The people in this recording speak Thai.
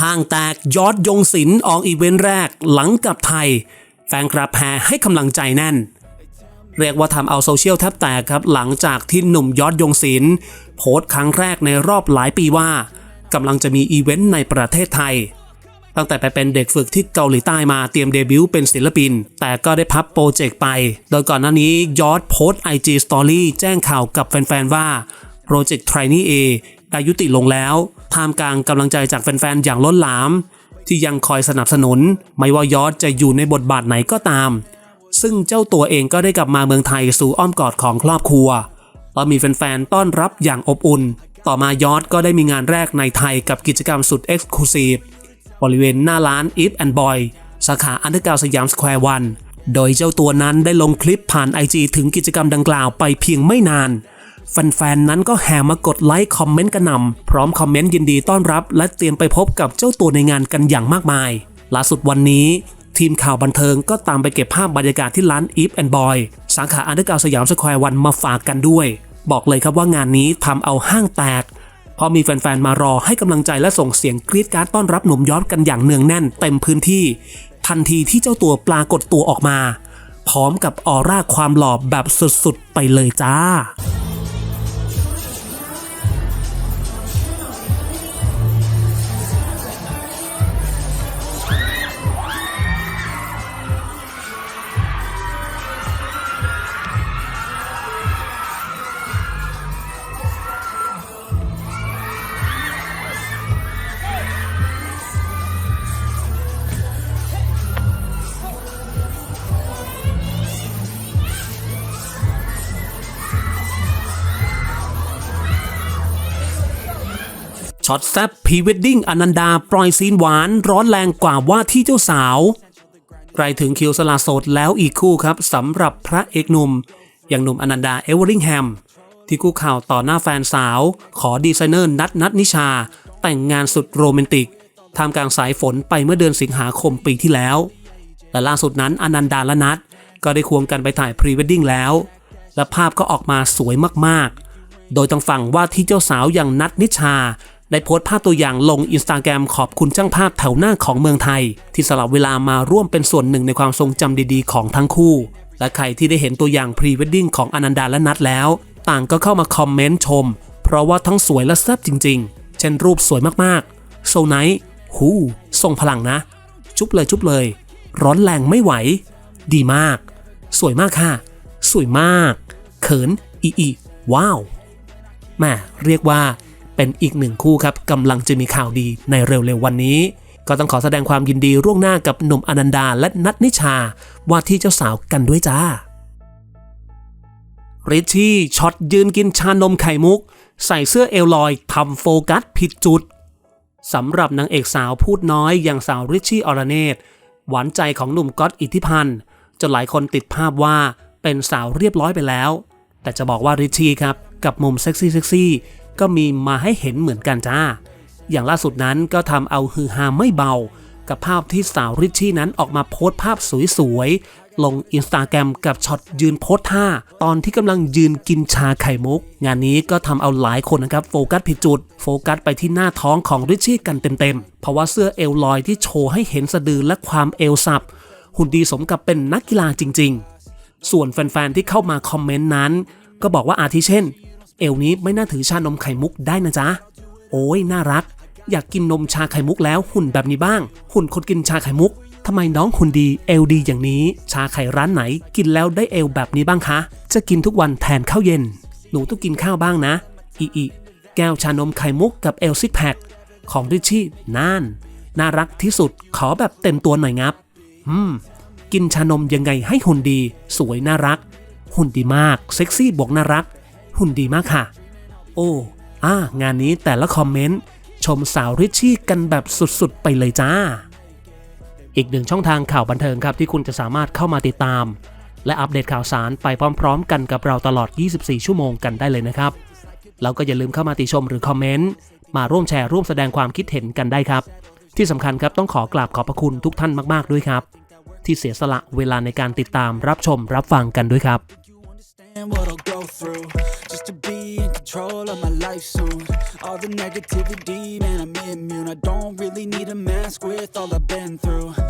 ห้างแตกยอดยงศิลป์ออกอีเวนต์แรกหลังกลับไทย แฟนกราบแห่ให้กำลังใจแน่น เรียกว่าทำเอาโซเชียลแทบแตกครับหลังจากที่หนุ่มยอดยงศิลป์โพสต์ครั้งแรกในรอบหลายปีว่ากำลังจะมีอีเวนต์ในประเทศไทย ตั้งแต่ไปเป็นเด็กฝึกที่เกาหลีใต้มาเตรียมเดบิวต์เป็นศิลปิน แต่ก็ได้พับโปรเจกต์ไป โดยก่อนหน้านี้ยอดโพสต์ IG Story แจ้งข่าวกับแฟนๆว่าโปรเจกต์ t r i n y A ได้ยุติลงแล้วท่ามกลางกำลังใจจากแฟนๆ อย่างล้นหลาม ที่ยังคอยสนับสนุน ไม่ว่ายอดจะอยู่ในบทบาทไหนก็ตาม ซึ่งเจ้าตัวเองก็ได้กลับมาเมืองไทยสู่อ้อมกอดของครอบครัวและมีแฟนๆ ต้อนรับอย่างอบอุ่น ต่อมายอดก็ได้มีงานแรกในไทยกับกิจกรรมสุดเอ็กซ์คลูซีฟบริเวณหน้าร้าน Eat and Boy สาขาอันเดอร์กาวสยามสแควร์วันโดยเจ้าตัวนั้นได้ลงคลิปผ่าน IG ถึงกิจกรรมดังกล่าวไปเพียงไม่นาน แฟนๆ นั้นก็แห่มากดไลค์คอมเมนต์กระนำพร้อมคอมเมนต์ยินดีต้อนรับ และเตรียมไปพบกับเจ้าตัวในงานกันอย่างมากมาย ล่าสุดวันนี้ ทีมข่าวบันเทิงก็ตามไปเก็บภาพบรรยากาศที่ร้าน Eat and Boy สาขาอันเดอร์กาวสยามสแควร์วันมาฝากกันด้วย บอกเลยครับว่างานนี้ทำเอาห้างแตกพราะมีแฟนๆ มารอให้กำลังใจและส่งเสียงกรี๊ดการ์ดต้อนรับหนุ่มยอดกันอย่างเนืองแน่นเต็มพื้นที่ ทันทีที่เจ้าตัวปรากฏตัวออกมา พร้อมกับออร่าความหล่อแบบสุดๆ ไปเลยจ้า ช็อตแซบพรีเวดดิ้งอนันดา ปล่อยซีนหวานร้อนแรงกว่าว่าที่เจ้าสาว ใกล้ถึงคิวสละโสดแล้วอีกคู่ครับสำหรับพระเอกหนุ่ม อย่างหนุ่มอนันดาเอเวอริงแฮม ที่คู่ข่าวต่อหน้าแฟนสาว ขอดีไซเนอร์นัทนัทนิชา แต่งงานสุดโรแมนติกท่ามกลางสายฝนไปเมื่อเดือนสิงหาคมปีที่แล้ว และล่าสุดนั้นอนันดาและนัทก็ได้ควงกันไปถ่ายพรีเวดดิ้งแล้ว และภาพก็ออกมาสวยมากๆ โดยทางฝั่งว่าที่เจ้าสาวอย่างนัทนิชา ได้โพสต์ภาพตัวอย่างลงอินสตาแกรมขอบคุณช่างภาพแถวหน้าของเมืองไทย ที่สลับเวลามาร่วมเป็นส่วนหนึ่งในความทรงจำดีๆ ของทั้งคู่ และใครที่ได้เห็นตัวอย่างพรีเวดดิ้งของอนันดาและนัทแล้ว ต่างก็เข้ามาคอมเมนต์ชม เพราะว่าทั้งสวยและแซ่บจริง ๆ เช่นรูปสวยมากๆโซไนท์หูส่งพลังนะ จุ๊บเลยจุ๊บเลย ร้อนแรงไม่ไหว ดีมาก สวยมากค่ะ สวยมาก เขินอีอีว้าวแม่เรียกว่า เป็นอีกหนึ่งคู่ครับกำลังจะมีข่าวดีในเร็วๆวันนี้ ก็ต้องขอแสดงความยินดีร่วงหน้ากับหนุ่มอนันดาและนัทนิชาว่าที่เจ้าสาวกันด้วยจ้าริชชี่ช็อตยืนกินชานมไข่มุก ใส่เสื้อเอลลอยทำโฟกัสผิดจุดสำหรับนางเอกสาวพูดน้อยอย่างสาวริชชี่อรเนตหวานใจของหนุ่มก๊อตอิทธิพันธ์จนหลายคนติดภาพว่าเป็นสาวเรียบร้อยไปแล้ว แต่จะบอกว่าริชชี่ครับ กับมุมเซ็กซี่เซ็กซี่ ก็มีมาให้เห็นเหมือนกันจ้า อย่างล่าสุดนั้นก็ทำเอาฮือฮาไม่เบา กับภาพที่สาวริชชี่นั้นออกมาโพสต์ภาพสวยๆ ลงอินสตาแกรมกับช็อตยืนโพสท่า ตอนที่กำลังยืนกินชาไข่มุก งานนี้ก็ทำเอาหลายคนนะครับโฟกัสผิดจุด โฟกัสไปที่หน้าท้องของริชชี่กันเต็มๆ เพราะว่าเสื้อเอวลอยที่โชว์ให้เห็นสะดือและความเอวสับ หุ่นดีสมกับเป็นนักกีฬาจริง ๆ ส่วนแฟนๆที่เข้ามาคอมเมนต์นั้น ก็บอกว่าอาทิเช่น เอวนี้ไม่น่าถือชานมไข่มุกได้นะจ๊ะ โอ้ยน่ารัก อยากกินนมชาไข่มุกแล้วหุ่นแบบนี้บ้าง หุ่นคนกินชาไข่มุกทำไมน้องหุ่นดีเอลดีอย่างนี้ ชาไข่ร้านไหน กินแล้วได้เอลแบบนี้บ้างคะ จะกินทุกวันแทนข้าวเย็น หนูต้องกินข้าวบ้างนะ อีอีแก้วชานมไข่มุกกับเอลซิกแพคของริชชี่น่าน น่ารักที่สุดขอแบบเต็มตัวหน่อยงับ อืม กินชานมยังไงให้หุ่นดี สวยน่ารัก หุ่นดีมาก เซ็กซี่บวกน่ารัก หุ่นดีมากค่ะ โอ้อ่างานนี้แต่ละคอมเมนต์ ชมสาวริชชี่กันแบบสุดๆ ไปเลยจ้า อีกหนึ่งช่องทางข่าวบันเทิงครับที่คุณจะสามารถเข้ามาติดตาม และอัปเดตข่าวสารไปพร้อมๆ กันกับเราตลอด 24 ชั่วโมงกันได้เลยนะครับ แล้วก็อย่าลืมเข้ามาติชมหรือคอมเมนต์มาร่วมแชร์ร่วมแสดงความคิดเห็นกันได้ครับ ที่สำคัญครับต้องขอกราบขอบพระคุณทุกท่านมากๆด้วยครับ ที่เสียสละเวลาในการติดตามรับชมรับฟังกันด้วยครับ understand what I'll go through just to be in control of my life soon. All the negativity, man, I'm immune. I don't really need a mask with all I've been through.